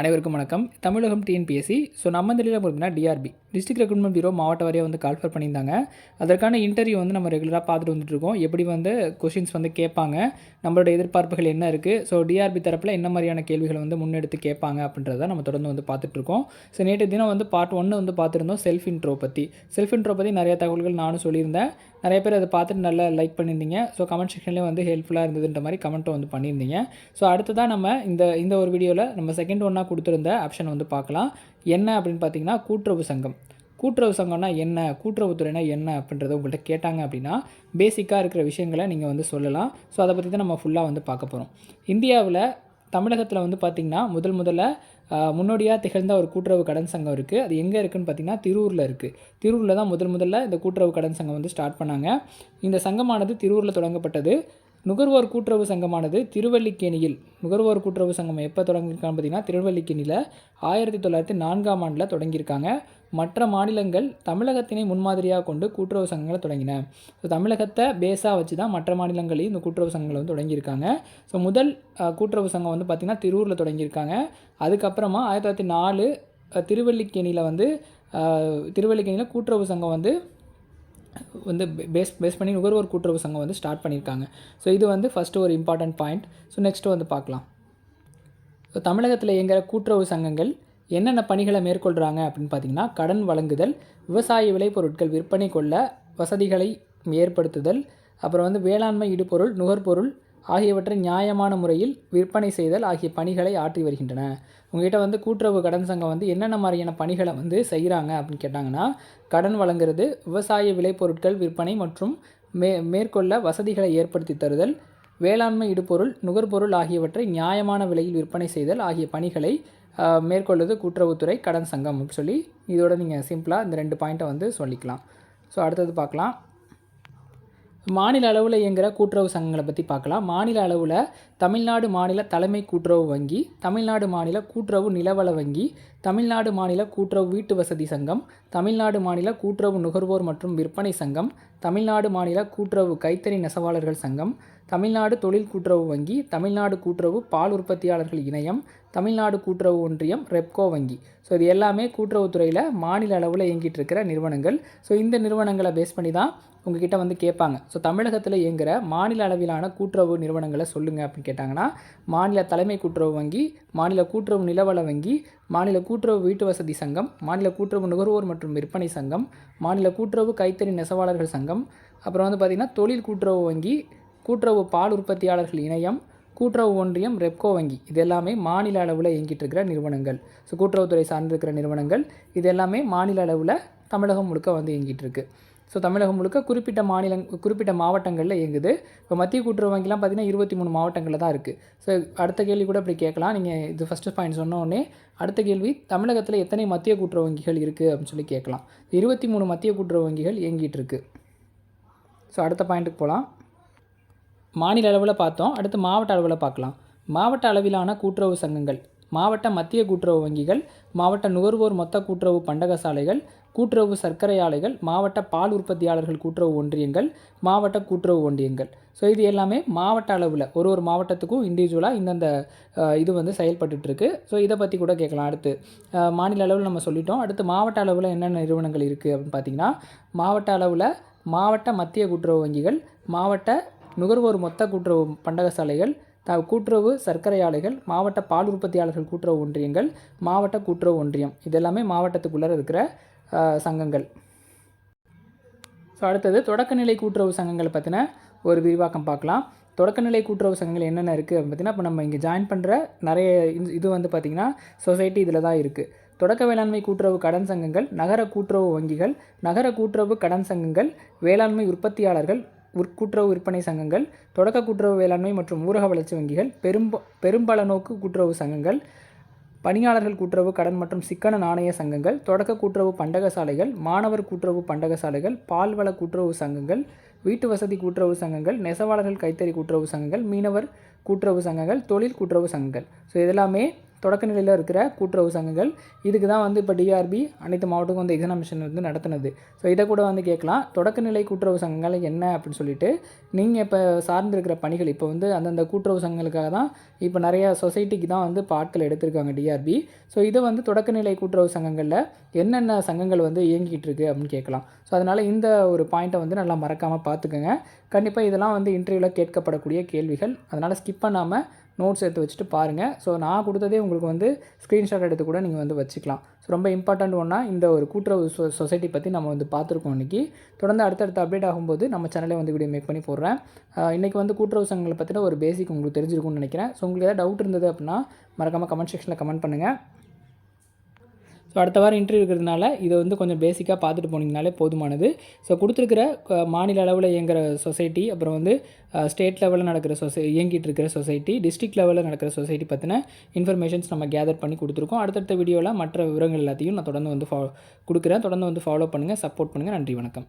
அனைவருக்கும் வணக்கம். தமிழகம் TNPSC. So நம்ம இந்த இதில் பார்த்தீங்கன்னா டிஆர்பி டிஸ்ட்ரிக்ட் ரெக்ரூட்மெண்ட் பியூரோ மாவட்ட வாரியாக வந்து கால்ஃபர் பண்ணியிருந்தாங்க. அதற்கான இன்டர்வியூ வந்து நம்ம ரெகுலராக பார்த்துட்டு வந்துட்டு இருக்கோம். எப்படி வந்து கொஷின்ஸ் வந்து கேட்பாங்க நம்மளோட எதிர்பார்ப்புகள் என்ன இருக்குது ஸோ டிஆர்பி தரப்பில் என்ன மாதிரியான கேள்விகளை வந்து முன்னெடுத்து கேட்பாங்க அப்படின்றத நம்ம தொடர்ந்து வந்து பார்த்துட்ருக்கோம் ஸோ நேற்று தினம் வந்து பார்ட் ஒன்று வந்து பார்த்துருந்தோம் செல்ஃப் இன்ட்ரோ பற்றி செல்ஃப் இன்ட்ரோ பற்றி நிறைய தகவல்கள் நானும் சொல்லியிருந்தேன். நிறைய பேர் அதை பார்த்துட்டு நல்லா லைக் பண்ணியிருந்தீங்க. ஸோ கமெண்ட் செக்ஷன்லேயும் வந்து ஹெல்ப்ஃபுல்லாக இருந்ததுன்ற மாதிரி கமெண்ட்டும் வந்து பண்ணியிருந்தீங்க. ஸோ அடுத்ததாக நம்ம இந்த இந்த ஒரு வீடியோவில் நம்ம செகண்ட் ஒன்னாக கொடுத்துருந்த ஆப்ஷன் வந்து பார்க்கலாம். என்ன அப்படின்னு பார்த்தீங்கன்னா கூட்டுறவு சங்கம். கூட்டுறவு சங்கம்னா என்ன? கூட்டுறவுத்துறைனா என்ன அப்படின்றத உங்கள்கிட்ட கேட்டாங்க அப்படின்னா பேசிக்காக இருக்கிற விஷயங்களை நீங்கள் வந்து சொல்லலாம். ஸோ அதை பற்றி தான் நம்ம ஃபுல்லாக வந்து பார்க்க போகிறோம் இந்தியாவில் தமிழகத்தில் வந்து பார்த்திங்கன்னா முதல் முதல்ல முன்னோடியாக திகழ்ந்த ஒரு கூட்டுறவு கடன் சங்கம் இருக்குது அது எங்கே இருக்குதுன்னு பார்த்தீங்கன்னா திருவூரில் இருக்குது திருவூரில் தான் முதல் முதல்ல இந்த கூட்டுறவு கடன் சங்கம் வந்து ஸ்டார்ட் பண்ணாங்க. இந்த சங்கமானது திருவூரில் தொடங்கப்பட்டது. நுகர்வோர் கூட்டுறவு சங்கமானது திருவல்லிக்கேணியில் நுகர்வோர் கூட்டுறவு சங்கம் எப்போ தொடங்கியிருக்கான்னு பார்த்தீங்கன்னா திருவல்லிக்கேணியில் ஆயிரத்தி தொள்ளாயிரத்தி நான்காம் ஆண்டில் தொடங்கியிருக்காங்க. மற்ற மாநிலங்கள் தமிழகத்தினை முன்மாதிரியாக கொண்டு கூட்டுறவு சங்கங்களை தொடங்கின. ஸோ தமிழகத்தை பேஸாக வச்சு தான் மற்ற மாநிலங்களையும் இந்த கூட்டுறவு சங்கங்களை வந்து தொடங்கியிருக்காங்க. ஸோ முதல் கூட்டுறவு சங்கம் வந்து பார்த்திங்கன்னா திருவூரில் தொடங்கியிருக்காங்க. அதுக்கப்புறமா ஆயிரத்தி தொள்ளாயிரத்தி நாலு திருவள்ளிக்கேணியில் திருவல்லிக்கேணியில் வந்து திருவள்ளிக்கேணியில் திருவல்லிக்கேணியில் கூட்டுறவு சங்கம் வந்து வந்து பேஸ் பேஸ் பண்ணி நுகர்வோர் கூட்டுறவு சங்கம் வந்து ஸ்டார்ட் பண்ணியிருக்காங்க. ஸோ இது வந்து ஃபஸ்ட்டு ஒரு இம்பார்ட்டன்ட் பாயிண்ட் ஸோ நெக்ஸ்ட்டு வந்து பார்க்கலாம். ஸோ தமிழகத்தில் இயங்குகிற கூட்டுறவு சங்கங்கள் என்னென்ன பணிகளை மேற்கொள்கிறாங்க அப்படின்னு பார்த்தீங்கன்னா கடன் வழங்குதல் விவசாய விளைபொருட்கள் விற்பனை கொள்ள வசதிகளை ஏற்படுத்துதல் அப்புறம் வந்து வேளாண்மை இடுபொருள் நுகர்பொருள் ஆகியவற்றை நியாயமான முறையில் விற்பனை செய்தல் ஆகிய பணிகளை ஆற்றி வருகின்றன. உங்ககிட்ட வந்து கூட்டுறவு கடன் சங்கம் வந்து என்னென்ன மாதிரியான பணிகளை வந்து செய்கிறாங்க அப்படின்னு கேட்டாங்கன்னா கடன் வழங்குறது விவசாய விளைபொருட்கள் விற்பனை மற்றும் மே மேற்கொள்ள வசதிகளை ஏற்படுத்தி தருதல் வேளாண்மை இடுபொருள் நுகர்பொருள் ஆகியவற்றை நியாயமான விலையில் விற்பனை செய்தல் ஆகிய பணிகளை மேற்கொள்வது கூட்டுறவுத்துறை கடன் சங்கம் அப்படின்னு சொல்லி இதோட நீங்கள் சிம்பிளாக இந்த ரெண்டு பாயிண்ட்டை வந்து சொல்லிக்கலாம். ஸோ அடுத்தது பார்க்கலாம். மாநில அளவில் இயங்குகிற கூட்டுறவு சங்கங்களை பற்றி பார்க்கலாம். மாநில அளவில் தமிழ்நாடு மாநில தலைமை கூட்டுறவு வங்கி தமிழ்நாடு மாநில கூட்டுறவு நிலவள வங்கி தமிழ்நாடு மாநில கூட்டுறவு வீட்டு வசதி சங்கம் தமிழ்நாடு மாநில கூட்டுறவு நுகர்வோர் மற்றும் விற்பனை சங்கம் தமிழ்நாடு மாநில கூட்டுறவு கைத்தறி நெசவாளர்கள் சங்கம் தமிழ்நாடு தொழில் கூட்டுறவு வங்கி தமிழ்நாடு கூட்டுறவு பால் உற்பத்தியாளர்கள் இணையம் தமிழ்நாடு கூட்டுறவு ஒன்றியம் ரெப்கோ வங்கி. ஸோ இது எல்லாமே கூட்டுறவுத்துறையில் மாநில அளவில் இயங்கிட்டு இருக்கிற நிறுவனங்கள். ஸோ இந்த நிறுவனங்களை பேஸ் பண்ணி தான் உங்ககிட்ட வந்து கேட்பாங்க. ஸோ தமிழகத்தில் இயங்குகிற மாநில அளவிலான கூட்டுறவு நிறுவனங்களை சொல்லுங்கள் அப்படின்னு கேட்டாங்கன்னா மாநில தலைமை கூட்டுறவு வங்கி மாநில கூட்டுறவு நிலவள வங்கி மாநில கூட்டுறவு வீட்டு வசதி சங்கம் மாநில கூட்டுறவு நுகர்வோர் மற்றும் விற்பனை சங்கம் மாநில கூட்டுறவு கைத்தறி நெசவாளர்கள் சங்கம் அப்புறம் வந்து பார்த்திங்கன்னா தொழில் கூட்டுறவு வங்கி கூட்டுறவு பால் உற்பத்தியாளர்கள் இணையம் கூட்டுறவு ஒன்றியம் ரெப்கோ வங்கி. இது எல்லாமே மாநில அளவில் இயங்கிட்டு இருக்கிற நிறுவனங்கள். ஸோ கூட்டுறவுத்துறை சார்ந்திருக்கிற நிறுவனங்கள் இது எல்லாமே மாநில அளவில் தமிழகம் முழுக்க வந்து இயங்கிட்டு இருக்கு. ஸோ தமிழகம் முழுக்க குறிப்பிட்ட மாநிலங் குறிப்பிட்ட மாவட்டங்களில் இயங்குது. இப்போ மத்திய கூட்டுறவு வங்கிலாம் பார்த்தீங்கன்னா இருபத்தி மூணு மாவட்டங்களில் தான் இருக்குது ஸோ அடுத்த கேள்வி கூட இப்படி கேட்கலாம். நீங்கள் இது ஃபஸ்ட்டு பாயிண்ட் சொன்னோடனே அடுத்த கேள்வி தமிழகத்தில் எத்தனை மத்திய கூட்டுறவு வங்கிகள் இருக்குது அப்படின்னு சொல்லி கேட்கலாம். இருபத்தி மூணு மத்திய கூட்டுறவு வங்கிகள் இயங்கிட்டு இருக்கு. ஸோ அடுத்த பாயிண்ட்டுக்கு போகலாம் மாநில அளவில் பார்த்தோம். அடுத்து மாவட்ட அளவில் பார்க்கலாம். மாவட்ட அளவிலான கூட்டுறவு சங்கங்கள் மாவட்ட மத்திய கூட்டுறவு வங்கிகள் மாவட்ட நுகர்வோர் மொத்த கூட்டுறவு பண்டகசாலைகள் கூட்டுறவு சர்க்கரை ஆலைகள் மாவட்ட பால் உற்பத்தியாளர்கள் கூட்டுறவு ஒன்றியங்கள் மாவட்ட கூட்டுறவு ஒன்றியங்கள். ஸோ இது எல்லாமே மாவட்ட அளவில் ஒரு ஒரு மாவட்டத்துக்கும் இண்டிவிஜுவலாக இந்தந்த இது வந்து செயல்பட்டுருக்கு ஸோ இதை பற்றி கூட கேட்கலாம். அடுத்து மாநில அளவில் நம்ம சொல்லிட்டோம். அடுத்து மாவட்ட அளவில் என்னென்ன நிறுவனங்கள் இருக்குது அப்படின்னு பார்த்தீங்கன்னா மாவட்ட அளவில் மாவட்ட மத்திய கூட்டுறவு வங்கிகள் மாவட்ட நுகர்வோர் மொத்த கூட்டுறவு பண்டகசாலைகள் த கூட்டுறவு சர்க்கரை ஆலைகள் மாவட்ட பால் உற்பத்தியாளர்கள் கூட்டுறவு ஒன்றியங்கள் மாவட்ட கூட்டுறவு ஒன்றியம். இது எல்லாமே மாவட்டத்துக்குள்ளே இருக்கிற சங்கங்கள். ஸோ அடுத்தது தொடக்கநிலை கூட்டுறவு சங்கங்களை பற்றின ஒரு விரிவாக்கம் பார்க்கலாம். தொடக்கநிலை கூட்டுறவு சங்கங்கள் என்னென்ன இருக்குது அப்படின்னு பார்த்தீங்கன்னா இப்போ நம்ம இங்கே ஜாயின் பண்ணுற நிறைய இது- இது வந்து பார்த்திங்கன்னா சொசைட்டி இதில் தான் இருக்குது தொடக்க வேளாண்மை கூட்டுறவு கடன் சங்கங்கள் நகர கூட்டுறவு வங்கிகள் நகர கூட்டுறவு கடன் சங்கங்கள் வேளாண்மை உற்பத்தியாளர்கள் உற் கூட்டுறவு விற்பனை சங்கங்கள் தொடக்க கூட்டுறவு வேளாண்மை மற்றும் ஊரக வளர்ச்சி வங்கிகள் பெரும்ப பெரும்பல நோக்கு கூட்டுறவு சங்கங்கள் பணியாளர்கள் கூட்டுறவு கடன் மற்றும் சிக்கன நாணய சங்கங்கள் தொடக்க கூட்டுறவு பண்டகசாலைகள் மாணவர் கூட்டுறவு பண்டகசாலைகள் பால்வள கூட்டுறவு சங்கங்கள் வீட்டு வசதி கூட்டுறவு சங்கங்கள் நெசவாளர்கள் கைத்தறி கூட்டுறவு சங்கங்கள் மீனவர் கூட்டுறவு சங்கங்கள் தொழில் கூட்டுறவு சங்கங்கள். ஸோ இதெல்லாமே தொடக்க நிலையில் இருக்கிற கூட்டுறவு சங்கங்கள் இதுக்கு தான் வந்து இப்போ டிஆர்பி அனைத்து மாவட்டமும் வந்து எக்ஸாமினேஷன் வந்து நடத்தினது. ஸோ இதை கூட வந்து கேட்கலாம். தொடக்க நிலை கூட்டுறவு சங்கங்கள் என்ன அப்படின்னு சொல்லிட்டு நீங்கள் இப்போ சார்ந்திருக்கிற பணிகள் இப்போ வந்து அந்தந்த கூட்டுறவு சங்கங்களுக்காக தான் இப்போ நிறைய சொசைட்டிக்கு தான் வந்து பாட்கள் எடுத்திருக்காங்க டிஆர்பி ஸோ இதை வந்து தொடக்கநிலை கூட்டுறவு சங்கங்களில் என்னென்ன சங்கங்கள் வந்து இயங்கிக்கிட்டு இருக்குது அப்படின்னு கேட்கலாம். ஸோ அதனால் இந்த ஒரு பாயிண்ட்டை வந்து நல்லா மறக்காமல் பார்த்துக்கோங்க. கண்டிப்பாக இதெல்லாம் வந்து இன்டர்வியூவில் கேட்கப்படக்கூடிய கேள்விகள். அதனால் ஸ்கிப் பண்ணாமல் நோட்ஸ் எடுத்து வச்சுட்டு பாருங்கள் ஸோ நான் கொடுத்ததே உங்களுக்கு வந்து ஸ்க்ரீன்ஷாட் எடுத்து கூட நீங்கள் வந்து வச்சுக்கலாம். ஸோ ரொம்ப இம்பார்ட்டண்ட் ஒன்றா இந்த ஒரு கூட்டுறவு சொ சொசைட்டி பற்றி நம்ம வந்து பார்த்துருக்கோம் இன்றைக்கி தொடர்ந்து அடுத்தடுத்த அப்டேட் ஆகும்போது நம்ம சேனலே வந்து வீடியோ மேக் பண்ணி போடுறேன். இன்றைக்கி வந்து கூட்டுறவு சங்கங்களை பற்றின ஒரு பேசிக் உங்களுக்கு தெரிஞ்சிருக்கும்னு நினைக்கிறேன். ஸோ உங்களுக்கு ஏதாவது டவுட் இருந்தது அப்படின்னா மறக்காமல் கமெண்ட் செக்ஷனில் கமெண்ட் பண்ணுங்கள் ஸோ அடுத்த வாரம் இன்டர்வியூ இருக்கிறதுனால இதை வந்து கொஞ்சம் பேசிக்காக பார்த்துட்டு போனீங்கனாலே போதுமானது. ஸோ கொடுத்துருக்கிற மாநில அளவில் இயங்குகிற சொசைட்டி அப்புறம் வந்து ஸ்டேட் லெவலில் நடக்கிற சொசை இயங்கிட்டு இருக்கிற சொசைட்டி டிஸ்ட்ரிக்ட் லெவலில் நடக்கிற சொசைட்டி பற்றின இன்ஃபர்மேஷன்ஸ் நம்ம கேதர் பண்ணி கொடுத்துருக்கோம். அடுத்தடுத்த வீடியோவில் மற்ற விவரங்கள் எல்லாத்தையும் நான் தொடர்ந்து வந்து ஃபாலோ கொடுக்குறேன். தொடர்ந்து வந்து ஃபாலோ பண்ணுங்கள் சப்போர்ட் பண்ணுங்கள் நன்றி வணக்கம்.